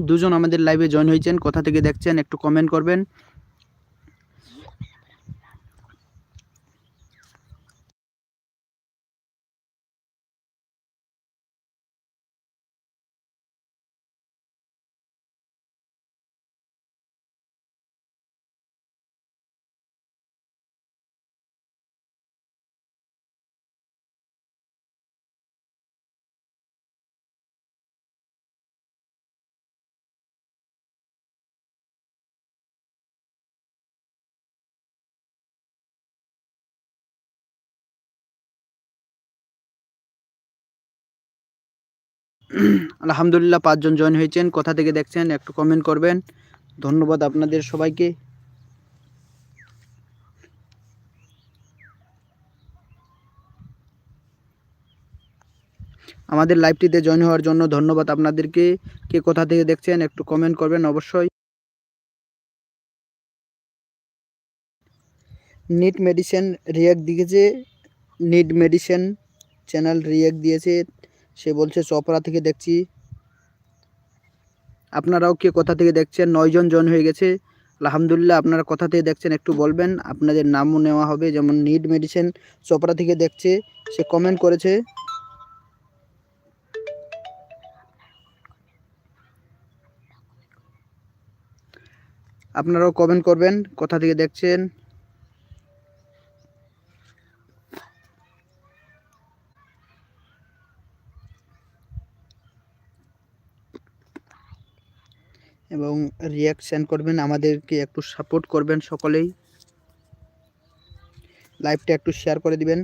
দুজন আমাদের লাইভে জয়েন হয়েছেন। কোথা থেকে দেখছেন একটু কমেন্ট করবেন। আলহামদুলিল্লাহ পাঁচজন জয়েন হয়েছেন। কোথা থেকে দেখছেন একটু কমেন্ট করবেন। ধন্যবাদ আপনাদের সবাইকে। আমাদের লাইভটিতে জয়েন হওয়ার জন্য ধন্যবাদ আপনাদেরকে। কে কোথা থেকে দেখছেন একটু কমেন্ট করবেন অবশ্যই। নিট মেডিসিন রিয়াক্ট দিয়েছে। নিট মেডিসিন চ্যানেল রিয়াক্ট দিয়েছে। সে বলছে চপরা থেকে দেখছি। আপনারাও কে কোথা থেকে দেখছেন? নয়জন জন হয়ে গেছে। আলহামদুলিল্লাহ, আপনারা কোথা থেকে দেখছেন একটু বলবেন। আপনাদের নামও নেওয়া হবে, যেমন নিড মেডিসিন। চপরা থেকে দেখছে। সে কমেন্ট করেছে। আপনারাও কমেন্ট করবেন, কোথা থেকে দেখছেন? এবং রিয়াকশান করবেন আমাদেরকে একটু সাপোর্ট করবেন সকলেই। লাইভটা একটু শেয়ার করে দিবেন।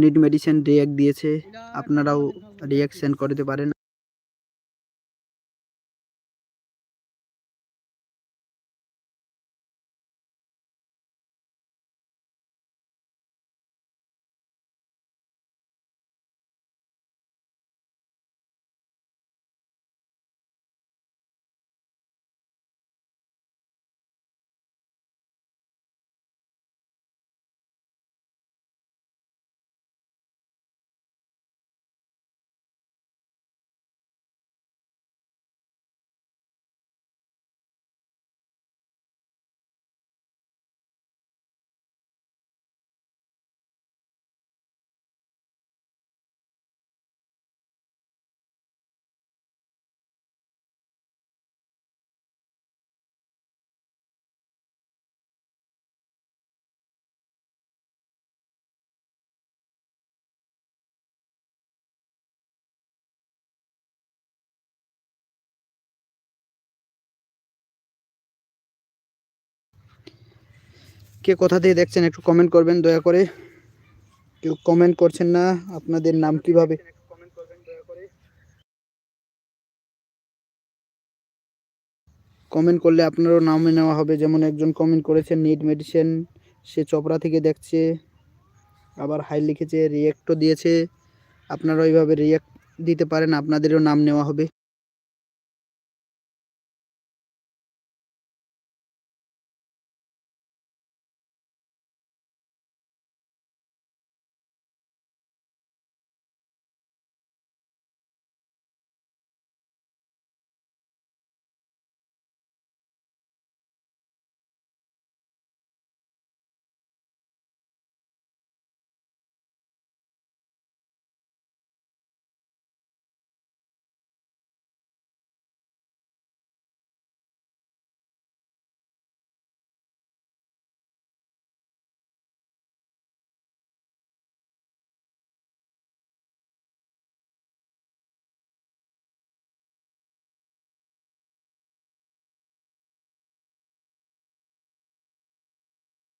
নিড মেডিসিন রিয়াক্ট দিয়েছে। আপনারাও রিয়াকশন করতে পারেন। কে কোথা থেকে দেখছেন একটু কমেন্ট করবেন, দয়া করে। কেউ কমেন্ট করছেন না, আপনাদের নাম কীভাবে? কমেন্ট করলে আপনারও নাম নেওয়া হবে। যেমন একজন কমেন্ট করেছেন নিড মেডিসিন সে চপড়া থেকে দেখছে। আবার হাই লিখেছে রিয়েক্টও দিয়েছে। আপনারা ওইভাবে রিয়েক্ট দিতে পারেন, আপনাদেরও নাম নেওয়া হবে।